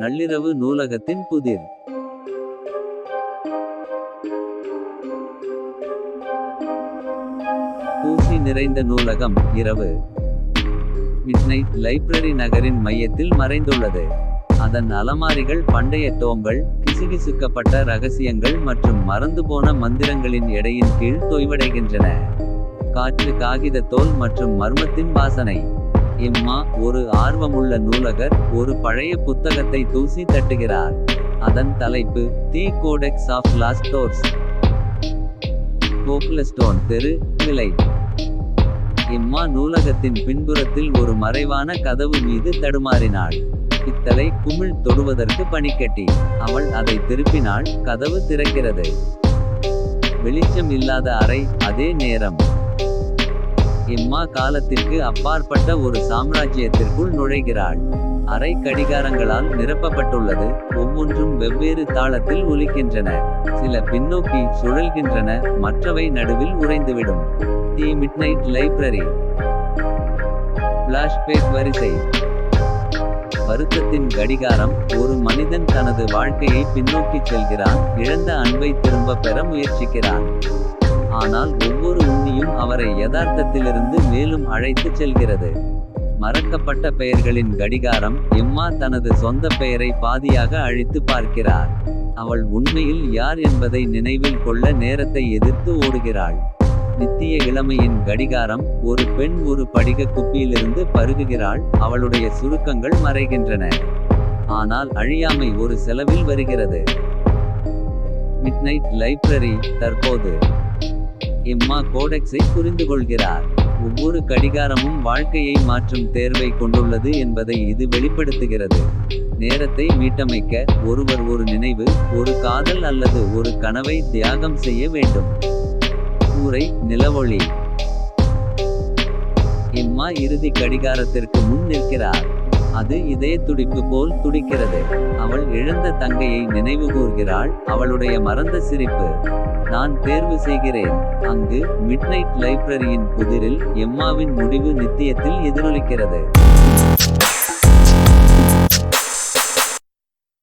நள்ளிரவு நூலகத்தின் புதிர். பூசி நிறைந்த நூலகம் இரவு. மிட்நைட் லைப்ரரி நகரின் மையத்தில் மறைந்துள்ளது. அதன் அலமாரிகள் பண்டைய டோம்கள் கிசுகிசுக்கப்பட்ட ரகசியங்கள் மற்றும் மறந்துபோன மந்திரங்களின் எடையின் கீழ் தொய்வடைகின்றன. காற்று காகித தோல் மற்றும் மர்மத்தின் வாசனை. எம்மா ஒரு ஆர்வமுள்ள நூலகர் ஒரு பழைய புத்தகத்தை தூசி தட்டுகிறார். அதன் தலைப்பு தி கோடெக்ஸ் ஆஃப் லாஸ்டோர்ஸ் கோக்லஸ்டோன் தெரு விலை எம்மா நூலகத்தின் பின்புறத்தில் ஒரு மறைவான கதவு மீது தடுமாறினாள். பித்தளை குமிழ் தொடுவதற்கு பனிக்கட்டி. அவள் அதை திருப்பினாள் கதவு திறக்கிறது. வெளிச்சம் இல்லாத அறை அதே நேரம். எம்மா காலத்திற்கு அப்பாற்பட்ட ஒரு சாம்ராஜ்யத்திற்குள் நுழைகிறாள். அரை கடிகாரங்களால் நிரப்பப்பட்டுள்ளது ஒவ்வொன்றும் வெவ்வேறு தாளத்தில் ஒலிக்கின்றன. சில பின்னோக்கி சுழல்கின்றன மற்றவை நடுவில் உறைந்துவிடும். The midnight library. பிளாஷ்பேக் வரிசை. வருத்தத்தின் கடிகாரம் ஒரு மனிதன் தனது வாழ்க்கையை பின்னோக்கிச் செல்கிறான் இழந்த அன்பை திரும்ப பெற முயற்சிக்கிறான். ஆனால் ஒவ்வொரு அவரை யதார்த்தத்திலிருந்து மேலும் அழைத்துச் செல்கிறது. மறக்கப்பட்ட பெயர்களின் கடிகாரம் எம்மா தனது சொந்த பெயரை பாதியாக அழித்து பார்க்கிறார். அவள் உண்மையில் யார் என்பதை நினைவில் கொள்ள நேரத்தை எதிர்த்து ஓடுகிறாள். நித்திய இளமையின் கடிகாரம் ஒரு பெண் ஒரு படிக குப்பியிலிருந்து பருகுகிறாள். அவளுடைய சுருக்கங்கள் மறைகின்றன. ஆனால் அழியாமை ஒரு செலவில் வருகிறது. மிட்நைட் லைப்ரரி தற்போது எம்மா கோடெக்ஸை புரிந்து கொள்கிறார் ஒவ்வொரு கடிகாரமும் வாழ்க்கையை மாற்றும் தேர்வை கொண்டுள்ளது என்பதை இது வெளிப்படுத்துகிறது. நேரத்தை மீட்டமைக்க ஒருவர் ஒரு நினைவு ஒரு காதல் அல்லது ஒரு கனவை தியாகம் செய்ய வேண்டும். கூரை நிலவொளி. எம்மா இறுதி கடிகாரத்திற்கு முன் நிற்கிறார். அது இதய துடிப்பு போல் துடிக்கிறது. அவள் இழந்த தங்கையை நினைவுகூர்கிறாள் அவளுடைய மறந்த சிரிப்பு. நான் தேர்வு செய்கிறேன். அங்கு மிட்நைட் லைப்ரரியின் புதிரில் எம்மாவின் முடிவு நித்தியத்தில் எதிரொலிக்கிறது.